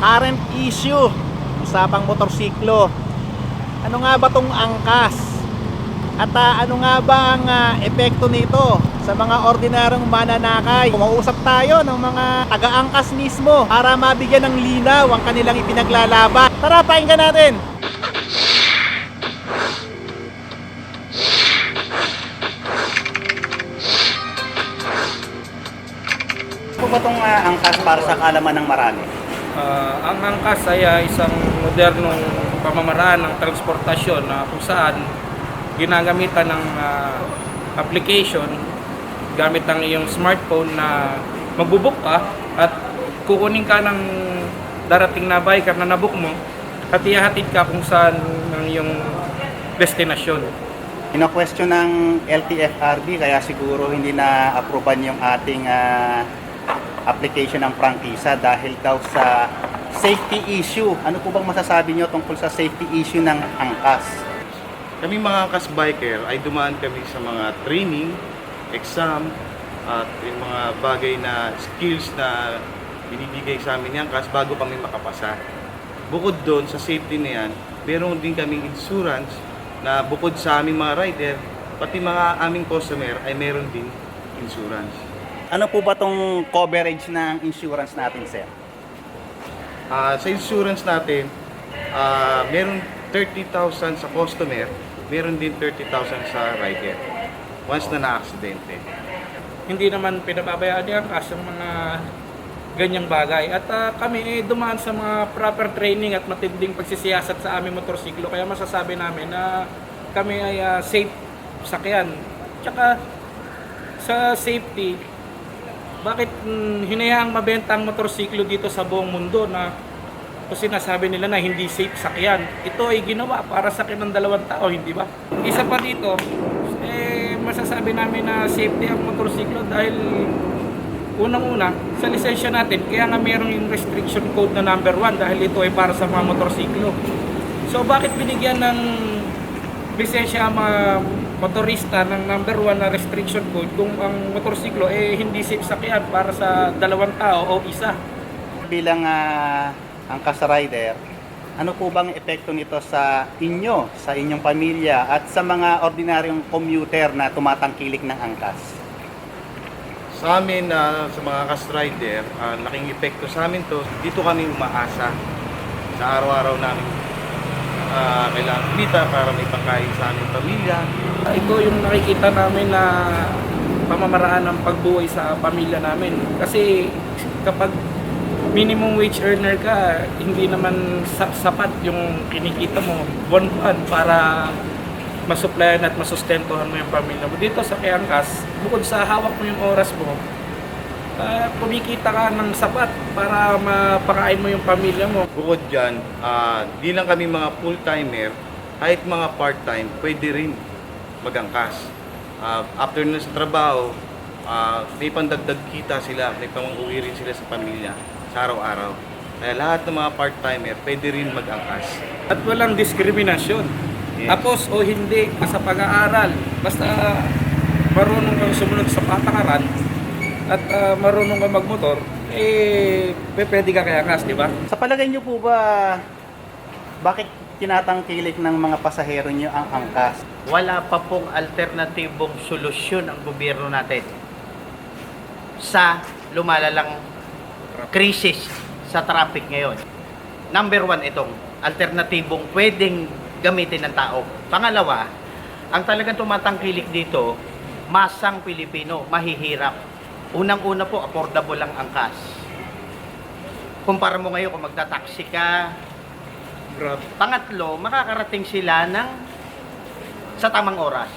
current issue, usapang motorsiklo. Ano nga ba tong angkas? At ah, ano nga ba ang ah, epekto nito sa mga ordinaryong mananakay? Kumausap tayo ng mga taga-angkas mismo para mabigyan ng linaw ang kanilang ipinaglalaban. Tara, pakinggan natin! Ano ba itong angkas para sa kalaman ng marami? Ah, ang angkas ay ah, isang modernong pamamaraan ng transportasyon na kung saan ginagamitan ng ah, application gamit ang iyong smartphone na magbubuk ka at kukunin ka ng darating na biker na nabook mo at ihahatid ka kung saan ang iyong destinasyon. Ino-question ng LTFRB kaya siguro hindi na approvean yung ating ah, application ng prangkisa dahil daw sa safety issue. Ano po bang masasabi nyo tungkol sa safety issue ng angkas? Kami mga kas biker ay dumaan kami sa mga training, exam, at yung mga bagay na skills na binibigay sa amin yan kas bago kami makapasa. Bukod doon sa safety na yan, meron din kaming insurance na bukod sa aming mga rider, pati mga aming customer ay meron din insurance. Ano po ba tong coverage ng insurance natin, sir? Ah, sa insurance natin, ah, meron 30,000 sa customer, meron din 30,000 sa rider. Once na na-aksidente. hindi naman pinababayaan Angkas ang mga ganyang bagay. At ah, kami eh, dumaan sa mga proper training at matinding pagsisiyasat sa aming motorsiklo. Kaya masasabi namin na kami ay ah, safe sakyan. Tsaka sa safety, bakit mm, hinayaang mabenta ang motorsiklo dito sa buong mundo na kasi sinasabi nila na hindi safe sakyan. Ito ay ginawa para sakyan ng dalawang tao, hindi ba? Isa pa dito, eh, masasabi namin na safety ang motorsiklo dahil unang-una, sa lisensya natin, kaya nga mayroong yung restriction code na number 1 dahil ito ay para sa mga motorsiklo. So bakit binigyan ng lisensya ang mga motorista ng number 1 na restriction code kung ang motorsiklo eh hindi safe sakyan para sa dalawang tao o isa? Bilang ah, angkas rider, ano po bang epekto nito sa inyo, sa inyong pamilya at sa mga ordinaryong commuter na tumatangkilik ng angkas? Sa amin, ah, sa mga cast rider, ah, laking epekto sa amin to. Dito kami umaasa sa araw-araw namin ah, kailangan kumita para may pagkain sa aming pamilya. Ito yung nakikita namin na pamamaraan ng pagbuhay sa pamilya namin. Kasi kapag minimum wage earner ka, hindi naman sa- sapat yung kinikita mo buwan-buwan para masuplayan at masustentuhan mo yung pamilya mo. Dito sa Kiangkas, bukod sa hawak mo yung oras mo, ah, kumikita ka ng sapat para mapakain mo yung pamilya mo. Bukod dyan, ah, di lang kami mga full-timer, kahit mga part-time, pwede rin magangkas. Ah, after na sa trabaho, ah, may pandagdag kita sila, may pamang-uwi rin sila sa pamilya sa araw-araw. Kaya lahat ng mga part-timer, pwede rin magangkas. At walang diskriminasyon. Yes. Tapos o hindi sa pag-aaral, basta marunong kang sumunod sa patakaran at ah, marunong kang magmotor, eh pwede ka kaya ngas, di ba? Sa palagay nyo po ba, bakit tinatangkilik ng mga pasahero nyo ang angkas? Wala pa pong alternatibong solusyon ang gobyerno natin sa lumalalang krisis sa traffic ngayon. Number one itong alternatibong pwedeng gamitin ng tao. Pangalawa, ang talagang tumatangkilik dito, masang Pilipino, mahihirap. Unang-una po, affordable lang ang cash. Kumpara mo ngayon kung magta-taxi ka, Grabe. Pangatlo, makakarating sila ng sa tamang oras.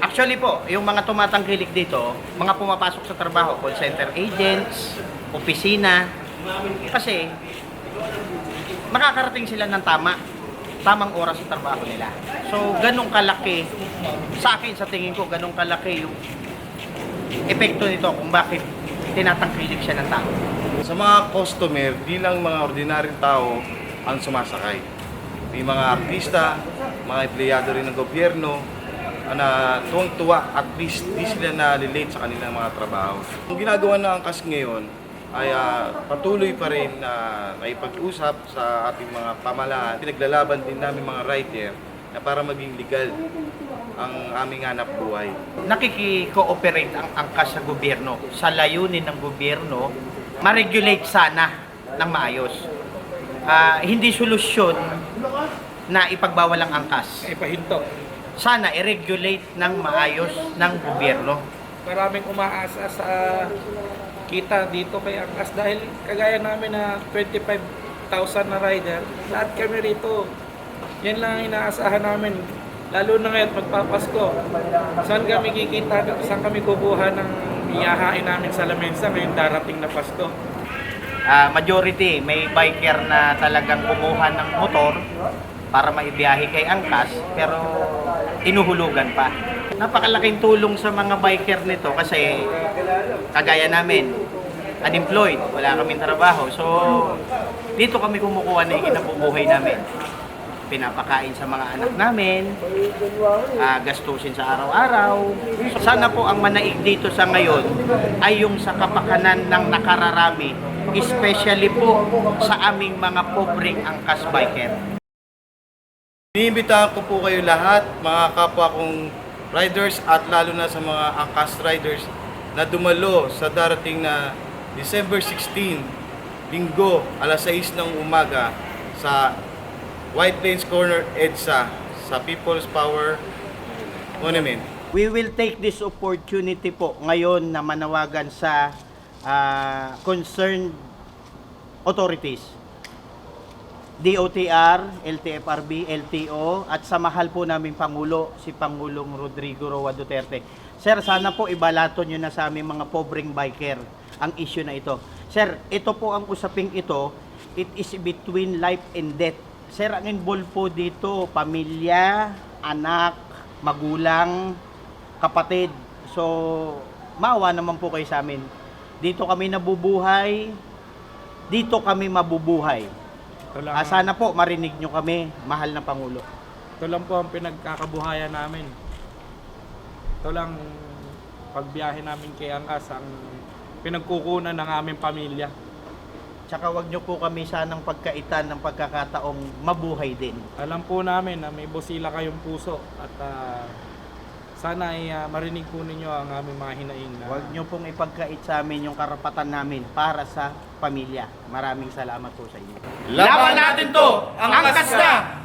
Actually po, yung mga tumatangkilik dito, mga pumapasok sa trabaho, call center agents, opisina, kasi makakarating sila ng tama, tamang oras sa trabaho nila. So, ganong kalaki, sa akin, sa tingin ko, ganong kalaki yung epekto nito kung bakit tinatangkilik siya ng tao. Sa mga customer, di lang mga ordinaryong tao ang sumasakay. May mga artista, mga empleyado rin ng gobyerno, na tuwang-tuwa at least di sila na-relate sa kanilang mga trabaho. Ang ginagawa ng angkas ngayon, ay ah, patuloy pa rin na naipag-usap sa ating mga pamalaan. Pinaglalaban din namin mga rider na para maging legal ang aming hanap buhay. nakiki-cooperate ang angkas sa gobyerno sa layunin ng gobyerno ma-regulate sana ng maayos. Ah, hindi solusyon na ipagbawal ang angkas. Ay pahinto. Sana i-regulate ng maayos ng gobyerno. Maraming umaasa sa kita dito kay Angkas dahil kagaya namin na 25,000 na rider, lahat kami rito. Yan lang ang inaasahan namin. Lalo na ngayon magpapasko. Saan kami kikita, saan kami kukuha ng iyahain namin sa Lamensa ngayong darating na Pasko. Ah, majority may biker na talagang kumuha ng motor para maibiyahe kay angkas pero inuhulugan pa. Napakalaking tulong sa mga biker nito kasi kagaya namin unemployed, wala kaming trabaho. So dito kami kumukuha ng ikinabubuhay namin. Pinapakain sa mga anak namin, ah, gastusin sa araw-araw. Sana po ang manaig dito sa ngayon ay yung sa kapakanan ng nakararami, especially po sa aming mga pobreng angkas biker. Iniimbitahan ko po kayo lahat, mga kapwa kong riders at lalo na sa mga angkas riders na dumalo sa darating na December 16, linggo, alas 6 ng umaga sa White Plains Corner EDSA sa People's Power Monument. We will take this opportunity po ngayon na manawagan sa ah, concerned authorities. DOTR, LTFRB, LTO at sa mahal po naming Pangulo, si Pangulong Rodrigo Roa Duterte. Sir, sana po ibalato nyo na sa aming mga pobreng biker ang issue na ito. Sir, ito po ang usaping ito, it is between life and death. Sir, ang involved po dito, pamilya, anak, magulang, kapatid. So, maawa naman po kayo sa amin. Dito kami nabubuhay, dito kami mabubuhay. Ito lang, Ah, sana po marinig nyo kami, mahal na Pangulo. ito lang po ang pinagkakabuhayan namin. Ito lang pagbiyahe namin kay Angkas ang pinagkukunan ng aming pamilya. Tsaka wag nyo po kami sanang pagkaitan ng pagkakataong mabuhay din. Alam po namin na may busila kayong puso at ah, sana ay ah, marinig po ninyo ang aming mga hinaing na Huwag nyo pong ipagkait sa amin yung karapatan namin para sa pamilya. Maraming salamat po sa inyo. Laban natin to! Ang angkas na!